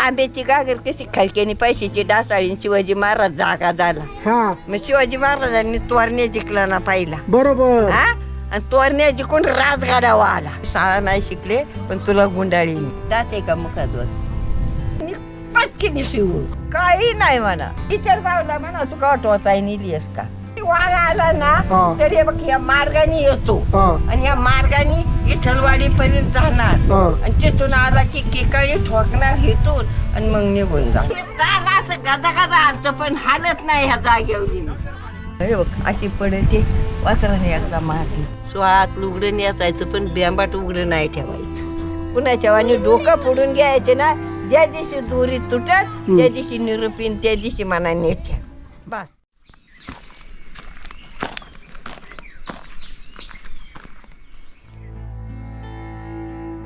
तांब्याची गागर कशी खलक्यानी पैशाची डासाळी शिवाजी महाराज जागा झाला. हा. मग शिवाजी महाराजांनी तोरण्या जिंकला ना पाहिला. बरोबर. हा? आणि तोरण्या जिंकून राजगाडावा आला. शाळा नाही शिकले पण तुला गुंडाळी जाते का पटकीने शिवू काही नाही म्हणा. इतर बावला म्हणा तू का टोचाय नेलीस का? वाघ आला ना. तर बघ या मार्गाने येतो. आणि या मार्गाने विठ्ठलवाडी पर्यंत जाणार. हा. आणि तिथून आला की किकाळी ठोकणार हेतून आणि मग निघून जा असं गदा गदा आलत पण हालत नाही ह्या जागेवरी हे बघ अशी पडते. वासराने एकदा मारली. स्वात लुगडं नेसायचं पण बेंबाट उघडं नाही ठेवायचं. कुणाच्या वाणी डोकं फोडून घ्यायचे ना ज्या दिवशी दोरी तुटत त्या दिवशी निरुपीन त्या दिवशी मना नेत्या. बस.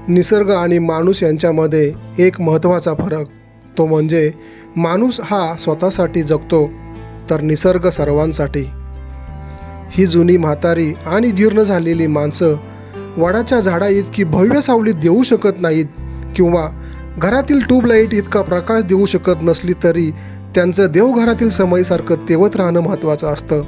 निसर्ग आणि माणूस यांच्यामध्ये एक महत्त्वाचा फरक. तो म्हणजे माणूस हा स्वतःसाठी जगतो तर निसर्ग सर्वांसाठी. ही जुनी म्हातारी आणि जीर्ण झालेली माणसं वडाच्या झाडा इतकी भव्य सावली देऊ शकत नाहीत किंवा घरातील ट्यूबलाईट इतका प्रकाश देऊ शकत नसली तरी त्यांचं देवघरातील समयीसारखं तेवत राहणं महत्त्वाचं असतं.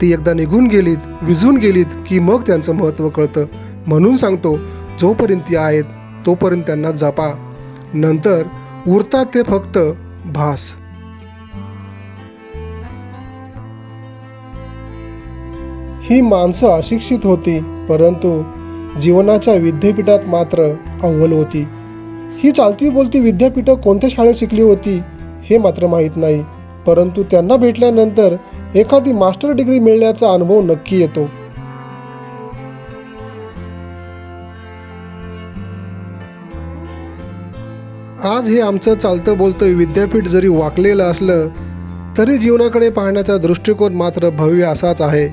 ती एकदा निघून गेलीत विझून गेलीत की मग त्यांचं महत्त्व कळतं. म्हणून सांगतो जोपर्यंत ती आहेत तोपर्यंत त्यांना जपा. नंतर उरतात ते फक्त भास. ही माणसं अशिक्षित होती परंतु जीवनाच्या विद्यापीठात मात्र अव्वल होती. ही चालती बोलती विद्यापीठं कोणत्या शाळेत शिकली होती हे मात्र माहीत नाही. परंतु त्यांना भेटल्यानंतर एखादी मास्टर डिग्री मिळण्याचा अनुभव नक्की येतो. आज हे आमचं चालतं बोलतं विद्यापीठ जरी वाकलेलं असलं तरी जीवनाकडे पाहण्याचा दृष्टिकोन मात्र भव्य असाच आहे.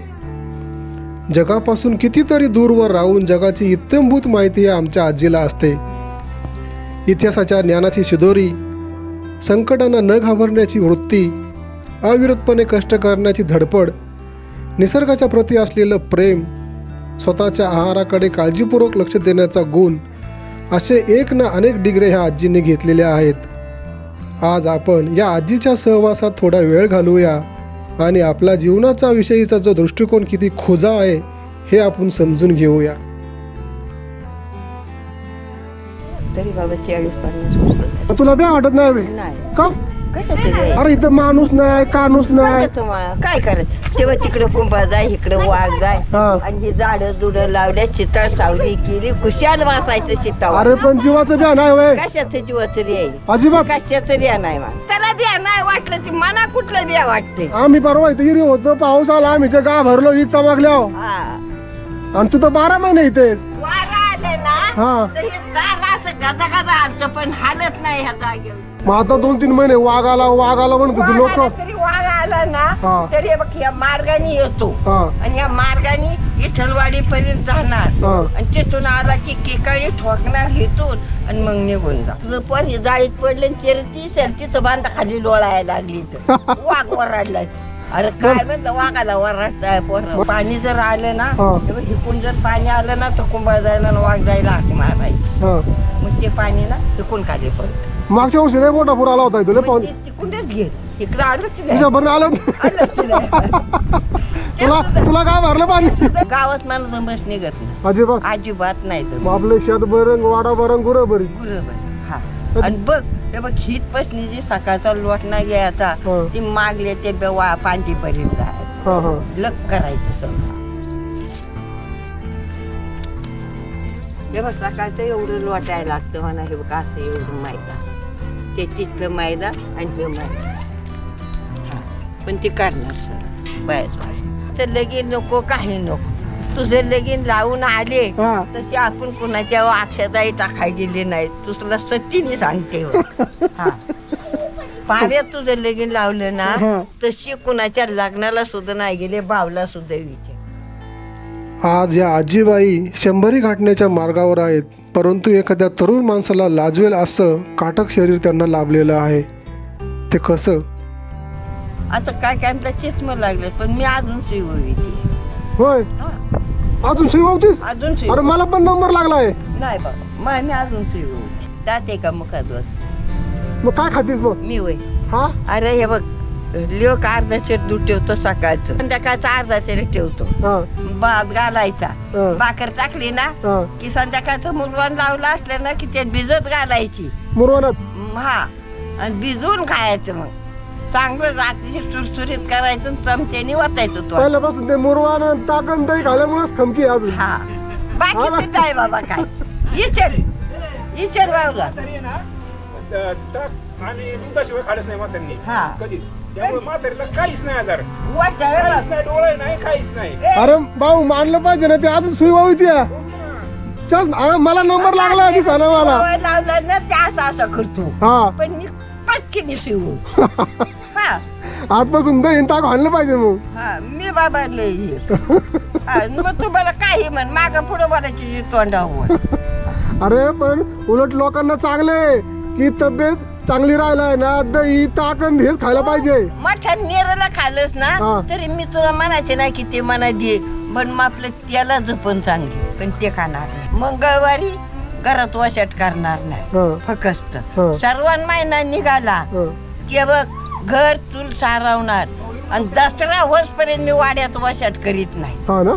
जगापासून कितीतरी दूरवर राहून जगाची इत्यंभूत माहिती आमच्या आजीला असते. इतिहासाच्या ज्ञानाची शिदोरी संकटांना न घाबरण्याची वृत्ती अविरतपणे कष्ट करण्याची धडपड निसर्गाच्या प्रती असलेलं प्रेम स्वतःच्या आहाराकडे काळजीपूर्वक लक्ष देण्याचा गुण असे एक ना अनेक डिग्रे ह्या आजीने घेतलेल्या आहेत. आज आपण या आजीच्या सहवासात थोडा वेळ घालवूया आणि आपला जीवनाचा विषयीचा जो दृष्टिकोन किती खोजा आहे हे आपण समजून घेऊया. तरी बाबा चाळीस पन्नास वर्ष झाली. तुला बी वाटत नाही बे? नाही. का? अरे इथं माणूस नाही कानूस नाही. काय करायचं? तेव्हा तिकडे कुंभा जाय इकडे वाघ जाय. हा. आणि हे झाडं जुडं लावल्या चितळ सावली केली खुशाल वासायचं चितावर अरे पण जीवाचं बी नाही वय कशाचं जीवाचं द्याय अजिबात. कशाचं द्या नाही मा त्याला द्या नाही वाटलं ते मना कुठलं द्या वाटते आम्ही परवा इथे हिरी होतो पाऊस आला आम्ही जे गा भरलो हीच चमकल्या हा. आणि तू तर बारा महिने इथेच. वारा आले ना हा. तर हे दार असं गदा गदा आलतं पण हालत नाही ह्या जागेवर. मग आता दोन तीन महिने वाघ आला वाघ आला म्हणत होती वाघ लोक तरी वाघ आला ना. तर हे बघ या मार्गाने येतो. हा. आणि या मार्गाने विठ्ठलवाडी पर्यंत जाणार. हा. आणि तिथून आला की केकाळी ठोकणार हेतून आणि मग निघून जा. तुझं पोर हे जाळीत पडले चिर ती तिथं बांधा खाली लोळायला लागली इथं. वाघ वराडला अरे काय म्हणतं वाघाला वराडताय पोर. पाणी जर आलं ना हा. तर हिकून जर पाणी आलं ना तर कुंभार जायला आणि वाघ जायला हाक मारायची. हा. मग ते पाणी ना हिकून खाली पडतं. मागच्या वर्षी नाही मोठा पूर आला होता तुला मग पाहून ते तिकडूनच घे. इकडं आलंच नाही. तुझ्या बरं आलं आलंच नाही. तुला तुला काय भरलं पाणी? गावात माणूस बस निघत नाही. अजिबात. अजिबात नाही तर. मग आपले शेत बरंग वाडा बरंग गुरं बरी. हा. आणि बघ ते बघ हीत पसनी जी सकाळचा लोटणा घ्यायचा हा. ती मागले ते बेवा जायचं. हा हा. लक करायचं सगळं. हे बघ सकाळचं एवढं लोटायला लागतं म्हणा हे बघ असं एवढं मैदा ते तिथलं मैदा आणि हे मैदा. हा. पण ते करणार सर. बायच तर लगीन नको काही नको. तुझं लगीन लावून आले हा. तशी आपण कुणाच्या अक्षताही टाकाय गेली नाही. तुला सत्तीने सांगते हो. हा. पाऱ्यात तुझं लगीन लावलं हा. ना तशी कुणाच्या लग्नाला सुद्धा नाही गेले भावला सुद्धा विचार. आज या आजीबाई शंभरी गाठण्याच्या मार्गावर आहेत. परंतु एखाद्या तरुण माणसाला लाजवेल असं काटक शरीर त्यांना लाभलेलं आहे. ते कसं? आता काय काय आपल्या चष्मा लागले पण मी अजून सुई ती होय? अजून सुई होतीस? अजून सुई. अरे मला पण नंबर लागलाय. नाही बाबा मा मी अजून सुई जाते का मुखात बस? मग काय खातीस मग? मी वय हा? अरे हे बघ लिओक अर्धा शेर दूध ठेवतो सकाळचं. संध्याकाळचा अर्धा शेर ठेवतो. हा. भात घालायचा. भाकर टाकली ना की संध्याकाळचं मुरवण लावलं असलं ना की ते भिजत घालायची. मुरवणात म, हा. आणि भिजवून खायचं मग. चांगलं अतिशय सुरसुरीत करायचं आणि चमच्याने वाचायचं तो. पहिल्यापासून ते मुरवान ताकण दही खाल्यामुळेच खमकी आहे अजून. हा. बाकी नाही बाबा काय. विचार विचार बाबा. आहे ना त- ताक आणि दुधाशिवाय खाडच नाही म्हातारीने हा. कधीच. त्यामुळे म्हातारीला काहीच नाही आजार. वाटतं काहीच नाही डोळे नाही काहीच नाही. अरे भाऊ मानलं पाहिजे ना ते. अजून सुई वाहू त्या चल आ, मला नंबर लागला आधी सांगा मला. लावलं ना ते असं असं करतो. हा. पण मी पटकीने शिवू हा. आजपासून दही आणि ताक आणलं पाहिजे मग. हा मी बाबा लय हे. हा, मग तुम्हाला काही म्हण माग पुढे बोलायची तोंडावर. अरे पण उलट लोकांना चांगले की तब्येत चांगली राहिलाय ना दही ताक आणि हेच खायला पाहिजे. मठ्यात नेरला खाल्लंस ना हा. तरी मी तुला म्हणायचे ना की ते म्हणा दे पण मग आपलं त्याला जपण चांगली पण ते खाणार नाही. मंगळवारी घरात वशाट करणार नाही. फकस्त हा. सर्वान महिना निघाला. हा. की बघ घर चूल सारवणार. आणि दसरा होसपर्यंत मी वाड्यात वशाट करीत नाही. हा ना?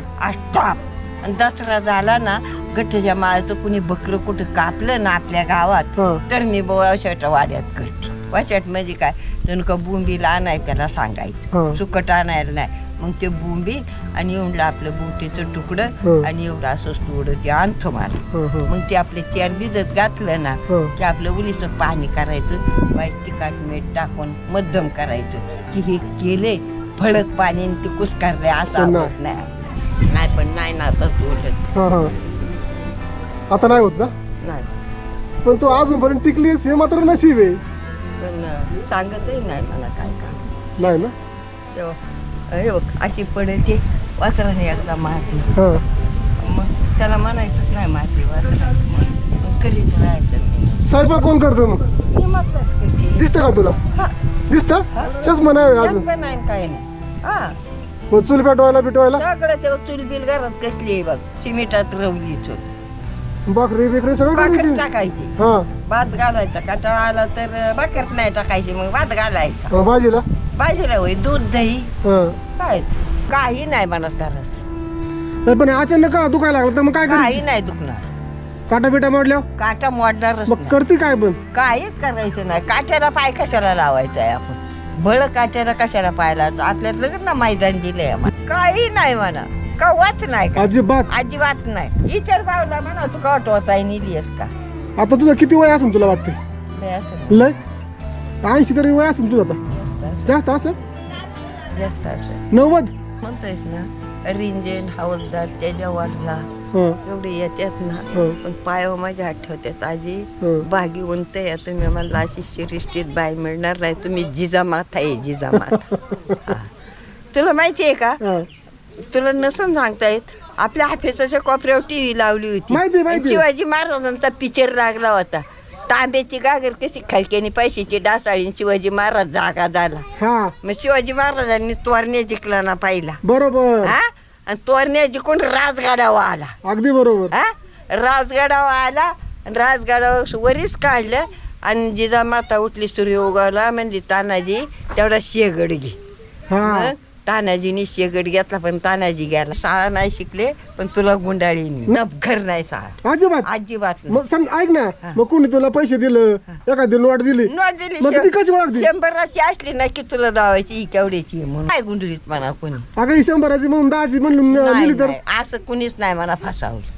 आणि दसरा झाला ना गठ्ठ्याच्या माळाचं कुणी बकरं कुठं कापलं ना आपल्या गावात हा. तर मी वशाट वाड्यात करते वशाट म्हणजे काय जण का बुंबीला आणाय त्याला हा. सांगायचं सुकट आणायला नाही मग ते बुंबी आणि एवढं आपलं बुटीचं हा. तुकडं आणि एवढं असं थोडं ते आणतो मला हा, हा. मग ते आपले चार भिजत घातलं ना हा. की आपलं उलीचं पाणी करायचं वाईट तिखट मीठ टाकून मध्यम करायचं की हे केले फळक पाणी आणि ते कुसकारले असं. आवडत नाही नाही पण नाही ना आता उलट हा, हा. आता नाही होत ना? नाही. पण तू अजूनपर्यंत टिकलीस हे मात्र नशीब आहे. पण अं, सांगतही नाही मला काय काम. नाही ना? तेव्हा हे बघ अशी पडते वासराने एकदा मारली. हा. मग त्याला म्हणायचंच नाही मारली वासरा मग करीत राहायचं मी. स्वयंपाक कोण करतो मग? मी दिसतं का तुला? हा. दिसतं? चष्मा नाही अजून? नाही काही नाही. हा. मग चूल पेटवायला बिटवायला? सगळं तेव्हा चूल बिल घरात कसली आहे बघ. सिमेंटात रवली चूल भाकरी बिकरी सगळं भाकर टाकायची. हा. भात घालायचा कंटाळा आला तर भाकर नाही टाकायची मग भात घालायचा. हा, भाजीला? भाजीला होय दूध दही. हा. काही नाही घरास नाही पण अचानक का दुखायला लागलं? तर मग काय काही नाही दुखणार. काटा बिटा मोडल्यावर काटा मोडणारच मग नाही. करते काय पण? काहीच करायचं नाही. काट्याला पाय कशाला लावायचा आहे आपण? बळ काट्याला कशाला पाय लावायचं? आपल्यात लगेच ना मैदान दिलंय आम्हाला. काही नाही म्हणा. कवाच नाही का? अजिबात. अजिबात नाही. विचार बावला म्हणा तू कवट वाचाय नेलीस का? आता तुझं किती वय असेल तुला वाटते? नाही असं लय? ऐंशी तरी वय असेल तुझं आता. जास्त असेल. जास्त असं नव्वद? म्हणतोयस ना रिंजन हवलदारच्या जवानला हा. एवढे येतात ना हा. पण पायावर माझ्या आठवत्यात आजी. हा. बागी उंत आहे तुम्ही मला अशी शिरिष्टीत बाई मिळणार नाही. तुम्ही जिजामाता आहे जिजामाता. हा. तुला माहिती आहे का? हा. तुला नसून सांगता येत. आपल्या ऑफिसाच्या कोपऱ्यावर टीव्ही लावली होती. माहिती माहिती शिवाजी महाराजांचा पिक्चर लागला होता. तांब्याची गागर कशी खलक्याने पैशाची डासाळी शिवाजी महाराज जागा झाला. हा. मग शिवाजी महाराजांनी तोरण्या जिंकला ना पाहिला. बरोबर. हा? आणि तोरण्या जिंकून राजगाडावा आला. अगदी बरोबर. हा? राजगडावर आला आणि राजगडावर वरीच काढलं आणि जिजामाता उठली सूर्य उगवला म्हणजे तानाजी तेवढा शेगड घे. हा. मग तानाजीने शेगड घेतला पण तानाजी गेला. शाळा नाही शिकले पण तुला गुंडाळी घर नाही शाळा. अजिबात. अजिबात नाही. मग सांग ऐक ना. मग कोणी तुला पैसे दिलं? एखादी नोट दिली? नोट दिली मग ती कशी ओळखली? शंभराची असली ना की तुला दावायची ही केवढ्याची आहे म्हणून. काय गुंडळीत म्हणा कोणी? अगं ही शंभराची म्हणून दहाची म्हणून नाही, दिली तर? नाही, असं कुणीच नाही मला फसावलं.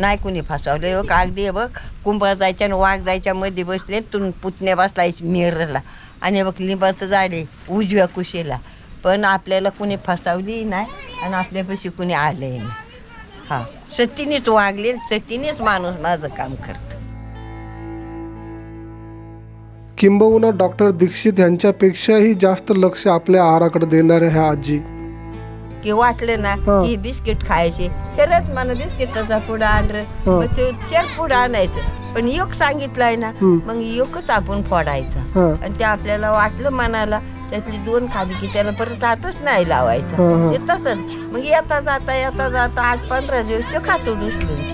नाही कुणी फसवलं. बघ अगदी हे बघ कुंभार जायच्या आणि वाघ जायच्या मध्ये बसले तून पुतण्या बसलाय मिरला. आणि हे बघ लिंबाचं झाड आहे उजव्या कुशीला. पण आपल्याला कुणी फसवली नाही आणि आपल्यापाशी कुणी आले नाही. हा. सतीनेच वागले सतीनेच माणूस माझं काम करतं. किंबहुना डॉक्टर दीक्षित यांच्यापेक्षाही जास्त लक्ष आपल्या आहाराकडे देणाऱ्या ह्या आजी. की वाटलं ना हा. ही बिस्किट खायचे. खरंच मला बिस्किटाचा पुडा आणलं. हा. मग ते चार पुढं आणायचं. पण योग सांगितलंय ना हम्म. मग योगच आपण फोडायचा. हा. आणि ते आपल्याला वाटलं मनाला त्यातली दोन खाली की त्याला परत हातच नाही लावायचा. हा, हा. ते तसंच. मग येता जाता येता जाता आठ पंधरा दिवस ते खातो दुसरून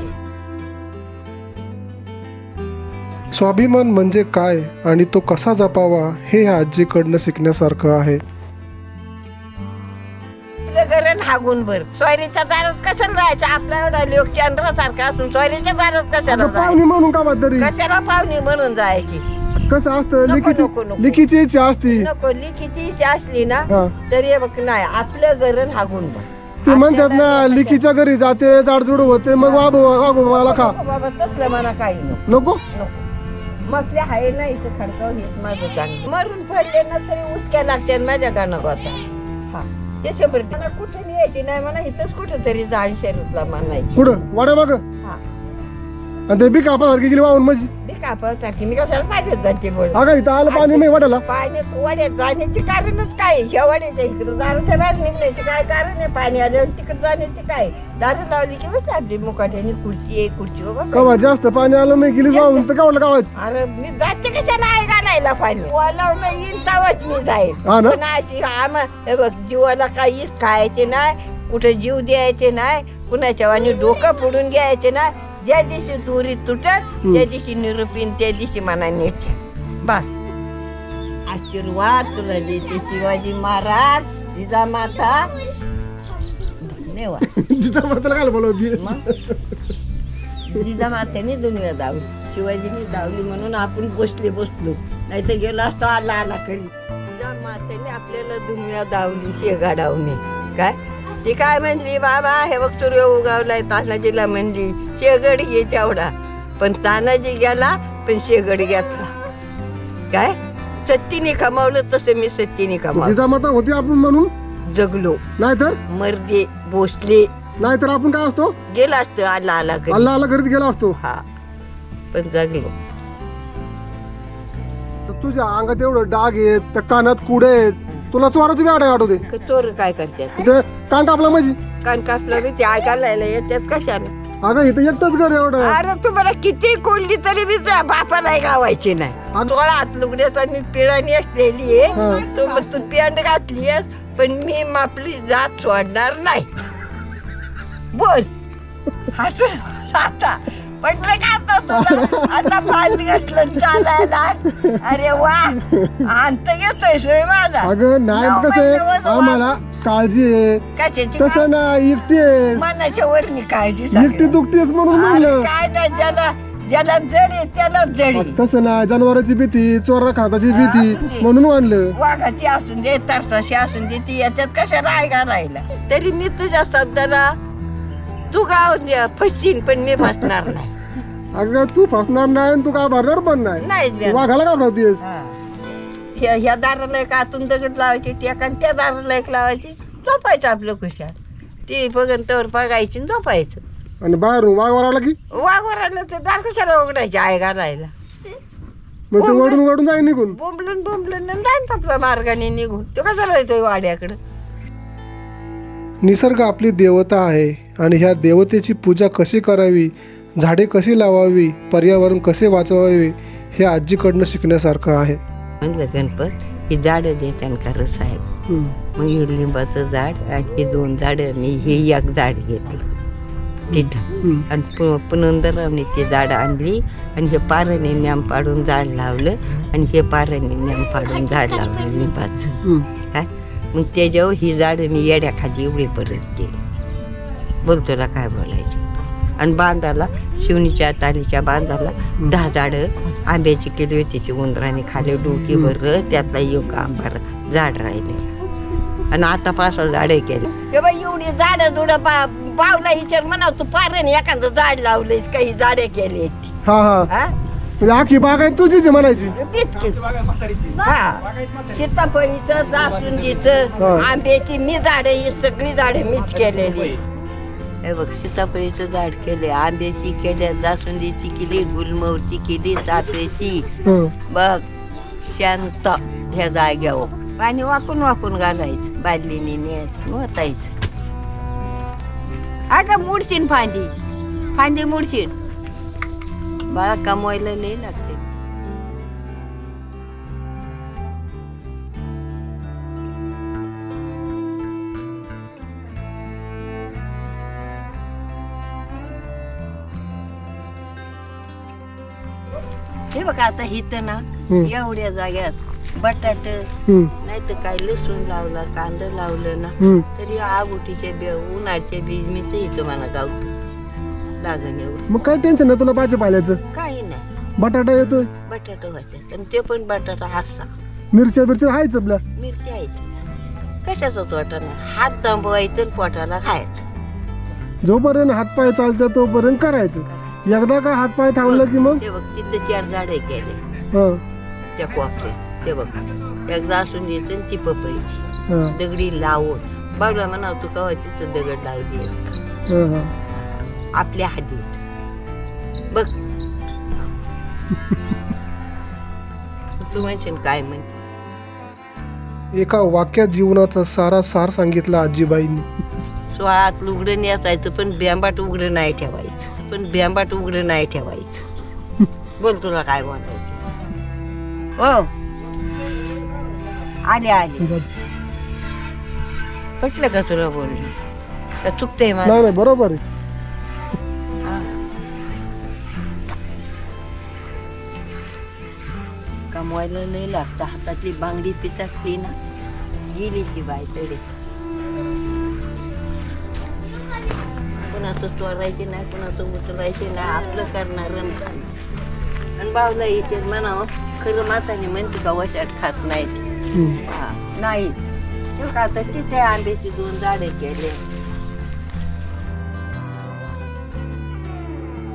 स्वाभिमान म्हणजे काय आणि तो कसा जपावा हे ह्या आजीकडनं शिकण्यासारखं आहे. गरण सोयरीच्या दारात कशाला राहायचं? आपल्या एवढा लोक चंद्रासारखा असून सोयरीच्या दारात कशाला जायचं? म्हणून का तरी कशाला पाहुणे म्हणून जायची? कसं असतं? नको, लिखीची नको, नको. लिखीची इच्छा असती. नको लिखीची इच्छा असली ना हा. तर हे बघ नाही आपलं गरण हागून ते म्हणतात ना लिखीच्या घरी जाते जाडजूड होते मग वागो वागो मला खा. नको बाबा तसलं मला काही नको. नको? ते आहे ना इथं खडकाव हेच माझं चांगलं. मरून पडले ना तरी उचक्या लागते माझ्या गाणं गोता. हा. ते शंभर मला कुठे नाही मला इथंच कुठं तरी जाळी शरीरातला म्हणायची पुढं वाड्या माग? हा. आणि ते बिका सारखी गेली वाहून माझी मी कापासाठी मी कशाला पाहिजे जाते बोल? अगं इथं आलं पाणी नाही वाट्याला पाण्यात वाड्यात जाण्याचे कारणच काय? ह्या वाड्याच्या इकडे दारूच्या बाहेर निघण्याचे काय कारण आहे? पाणी आल्यावर तिकडे जाण्याचे काय? दारू लावली की बस आपली मुकाट्याने खुर्ची आहे कवा जास्त पाणी आलं नाही गेली वाहून तर कावलं गावाच. अरे मी जाते कशाला आहे घालायला पाणी? वळवणं येईल तेव्हाच मी जाईल. हा ना? पण अशी आम्हा हे बघ जीवाला काहीच खायचे नाही कुठे जीव द्यायचे नाही कुणाच्या वाणी डोकं फोडून घ्यायचे नाही ज्या दिवशी तुरी तुटत त्या दिवशी निरुपीन त्या दिवशी मना नेते. बस. आशीर्वाद तुला देते शिवाजी महाराज. जिजामाता धन्यवाद. मात्र काय बोलवती. मग? जिजामातेने दुनिया दावली. शिवाजीने दावली म्हणून आपण बसले बसलो. नाही तर गेलो असतो आला आला करी. जिजामातेने आपल्याला दुनिया दावली शेगाडावणे. काय? ती काय म्हणली बाबा हे बघ सूर्य उगावलाय तानाजीला म्हणली शेगड घे तेवढा पण तानाजी गेला पण शेगड घेतला. काय? सत्तीने कमावलं तसं मी सत्तीने कमावलं. होती आपण म्हणून? जगलो. नाहीतर? मर्दे भोसले. नाहीतर आपण काय असतो? गेला असतं आला आला करी अल्ला अल्ला घरीत गेला असतो? हा. पण जगलो. तर तुझ्या अंगात एवढं डाग आहेत त्या कानात कुडे आहेत. तुला चोराची बी आडाय आठवते क- चोर काय करतात ते कान कापला माझी कान कापलं बी ते ऐकायला येतात कशाला? अगं इथं एकटंच घर एवढं. अरे तुम्हाला किती कोंडली तरी बी त्या बापाला गावायची नाही. अग- सोळा हात लुगड्याचा मी पिळणी असलेली हा. आहे तू मग तू पॅन्ट घातली आहेस, पण मी आपली जात सोडणार नाही. बोल. असं आता. पटलं का आता तुला आता पाणी घातलं चालायला. अरे वा अंत घेतोय सोय माझा. अगं नाही नऊ कसं आहे वजन आम्हाला काळजी आहे. कशाची तसं ना एकटी आहे. मनाच्या वरणी काळजी एकटी सगळ्या. दुखतीस म्हणून अरे म्हणलं. काय नाही ज्याला ज्याला जडी त्याला जडी तसं ना जनावरांची भीती चोरा खाताची भीती. म्हणून आणलं वाघाची असून दे तरसाशी असून दे ती याच्यात कशाला ऐका राहिला तरी मी तुझ्या शब्दाला तू गाव फसशील पण मी फसणार नाही. अगं तू फसणार नाही आणि तू काय भरणार पण नाही? नाही. वाघाला घाबरवतीस हा. ह्या ह्या दाराला एक आतून दगड लावायची टेक आणि त्या दाराला एक लावायची झोपायचं आपलं खुशाल ती बघन तर बघायची आणि झोपायचं. आणि बाहेरून वाघ आला की? वाघवर आलं तर दार कशाला उघडायची आय घालायला? मग ते वडून वडून जाईल निघून. बोंबलून बोंबलून जाईन आपल्या मार्गाने निघून. तो कशाला येतोय वाड्याकडं? निसर्ग आपली देवता आहे. आणि ह्या देवतेची पूजा कशी करावी झाडे कशी लावावी पर्यावरण कसे वाचवावे हे आजीकडनं शिकण्यासारखं आहे. म्हणलं गणपत ही झाडं देतात का रस हम्म. मग हे लिंबाचं झाड आणि हे दोन झाडं मी हे एक झाड घेतलं. तिथं. आणि पुनंदरावने ती झाडं आणली आणि हे पाराने ज्ञान पाडून झाड लावलं आणि हे पाराने ज्ञान पाडून झाड लावलं लिंबाचं. काय मग त्याच्यावर ही झाडं मी येड्याखाली एवढे परत केली. बोल तुला काय बोलायचं? आणि बांधाला शिवणीच्या तालीच्या बांधाला दहा झाडं आंब्याची केली होती ती उंदराने खाली डोकी भरलं त्यातला एक आंबार झाड राहिले. आणि आता पाच झाडं केले. बाई एवढी झाडं जुडं पा पावला विचार म्हणा तू पाराने एखादं झाड लावलंयस काही झाडे केले हा हा. हा? म्हणजे आखी बाग आहे तुझीच आहे म्हणायची. हा. सीताफळीचं जास्वंदीचं हा. आंब्याची मी झाडे ही सगळी झाडे मीच केलेली. हे बघ सीताफळीचं झाड केले आंब्याची केल्या जास्वंदीची केली गुलमोहरची केली चाफ्याची हं. बघ शांत ह्या जाग्यावर. पाणी वाकून वाकून घालायचं बादलीने न्यायचं ओतायचं अगं मुडशीन फांदी. फांदी मुडशीन. बाळा कमवायला लय बघ आता हिथं ना हम्म. एवढ्या जाग्यात बटाट हम्म, नाही तर काय लसूण लावला कांदा लावलं ना हम्म. तरी आगुटीचे बे उन्हाळचे बीज मीच इथं मला गावत लागण एवढं. मग काय टेन्शन नाही तुला भाजीपाल्याचं काही नाही. बटाटा येतोय? बटाटा होते आणि ते पण बटाटा हातसा मिरच्या बिरच्या आहेच आपल्या. मिरची आहेत. कशाचा तोटा नाही हात दांबवायचं आणि पोटाला खायचं. जोपर्यंत हातपाय चालतात तोपर्यंत करायचं. एकदा का हातपाय थांबलं की मग? ते बघ तिथं चार झाडे केले हं, त्या कोपऱ्यात ते बघ एकदा असून येते ती पपईची. हं, दगडी लावून. बाबा म्हणा तू कवा तिथं दगड लावली आहेस? हं, हं. आपल्या हातीत बघ. तू म्हणशील काय म्हणते? एका वाक्यात जीवनाचा सारा सार सांगितला आजीबाईंनी. स्वाळात उघडं नेसायचं पण बॅंबाट उघडं नाही ठेवायचं. पण बॅंबाट उघडं नाही ठेवायचं. बोल तुला काय बोलायचं. हो. आले आले. पटलं का तुला बोलली का चुकतंय मला नाही नाही बरोबर आहे. कमवायला लय लागतं. हातातली बांगडी पिचकली ना. गेली ती बाय तडे कुणाचं चोरायचे नाही कुणाचं उचलायचे नाही आपलं करणार आणि खाणार. आणि बावला येते म्हणावं खरं माताने म्हणते का वशाट खात नाहीत. हं. हा नाहीच. आता तिथे आंब्याची दोन झाडे केले.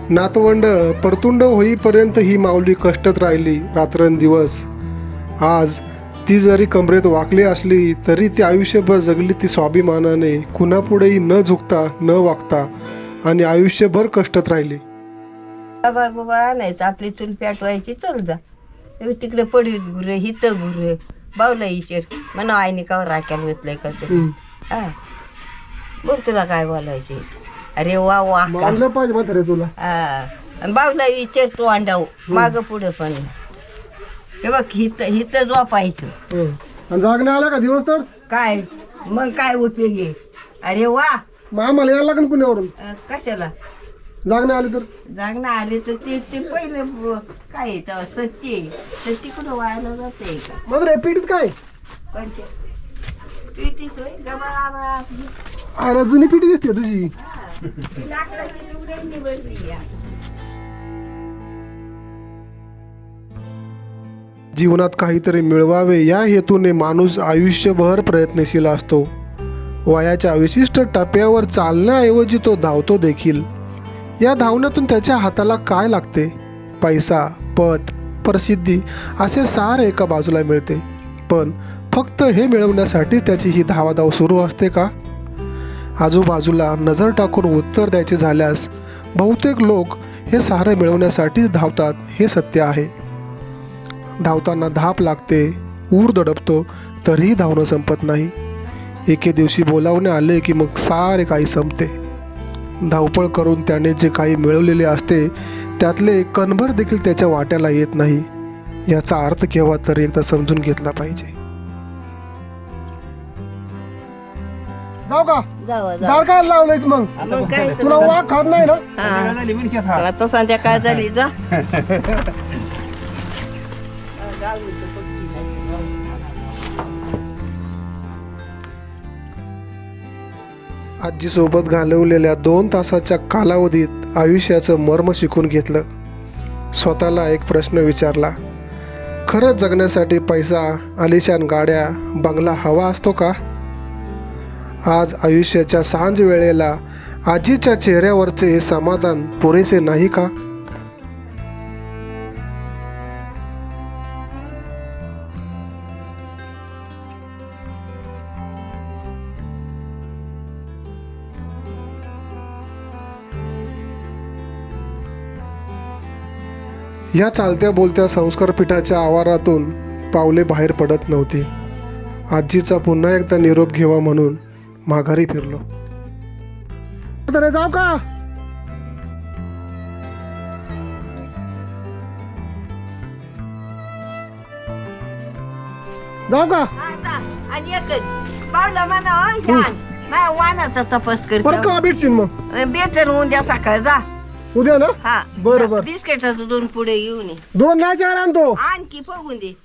नातवंड परतुंड होईपर्यंत ही माऊली कष्टत राहिली रात्रंदिवस. आज ती जरी कमरेत वाकली असली तरी ती आयुष्यभर जगली ती स्वाभिमानाने. कुणापुढेही न झुकता न वागता आणि आयुष्यभर कष्टत राहिली. आणायचं. आपली चूल पेटवायची. चल जा. तिकडे पडवीत गुर हिथं गुर. बावला इचर. म्हणा आईने का राख्याला घेतलंय का ते? हं. बोल तुला काय बोलायचे अरे वा वा. मानलं पाहिजे म्हातारे तुला. हा. आणि बावला विचार तू अंडाव. माग पुढं पण. हे बघ हिथं हिथं झोपायचं. आणि जागण्या आला का दिवस तर? काय? मग काय उपयोग आहे? अरे वा! मग आम्हाला यायला लागेल पुण्यावरून. अं, कशाला? जागण्या आली तर. जागणं आले तर ते ते पहिले ब- काय आहे तेव्हा? सत्य आहे. तर तिकडं व्हायला जाते का? म्हातारे पिढीत काय? कोणत्या पिटीच होय? गबाळ आबाळ आपली आयला जुनी पिढी दिसते तुझी. ती लाकडाची लुगड्यांनी बनली या जीवनात काहीतरी मिळवावे या हेतूने माणूस आयुष्यभर प्रयत्नशील असतो. वयाच्या विशिष्ट टप्प्यावर चालण्याऐवजी तो धावतो देखील. या धावण्यातून त्याच्या हाताला काय लागते? पैसा पद प्रसिद्धी असे सार एका बाजूला मिळते. पण फक्त हे मिळवण्यासाठी त्याची ही धावाधाव सुरू असते का? आजूबाजूला नजर टाकून उत्तर द्यायचे झाल्यास बहुतेक लोक हे सारे मिळवण्यासाठीच धावतात हे सत्य आहे. धावताना धाप लागते ऊर दडपतो तरीही धावणं संपत नाही. एके दिवशी बोलावणे आले की मग सारे काही संपते. धावपळ करून त्याने जे काही मिळवलेले असते त्यातले कणभर देखील त्याच्या वाट्याला येत नाही. याचा अर्थ केव्हा तरी एकदा समजून घेतला पाहिजे. जाऊ का दार काय मग. मग काय तर- तुला वाघ खात नाही ना? हा. आता संध्याकाळ झाली जा. आजीसोबत घालवलेल्या दोन तासाच्या कालावधीत आयुष्याचं मर्म शिकून घेतलं. स्वतःला एक प्रश्न विचारला खरंच जगण्यासाठी पैसा आलिशान गाड्या बंगला हवा असतो का? आज आयुष्याच्या सांज वेळेला आजीच्या चेहऱ्यावरचे हे समाधान पुरेसे नाही का? या चालत्या बोलत्या संस्कारपीठाच्या आवारातून पावले बाहेर पडत नव्हती. आजीचा पुन्हा एकदा निरोप घेवा म्हणून माघारी फिरलो. तर जाऊ का? जाऊ का? आणि एकच. पावलं म्हणा हो, माझ्या तपास परत करतो का भेटशील मग? उद्या सकाळ जा. उद्या ना? हा. बरं, बरं. बिस्किटाचं दोन पुढे घेऊन ये. दोन नाही चार आणतो. आणखी बघून दे.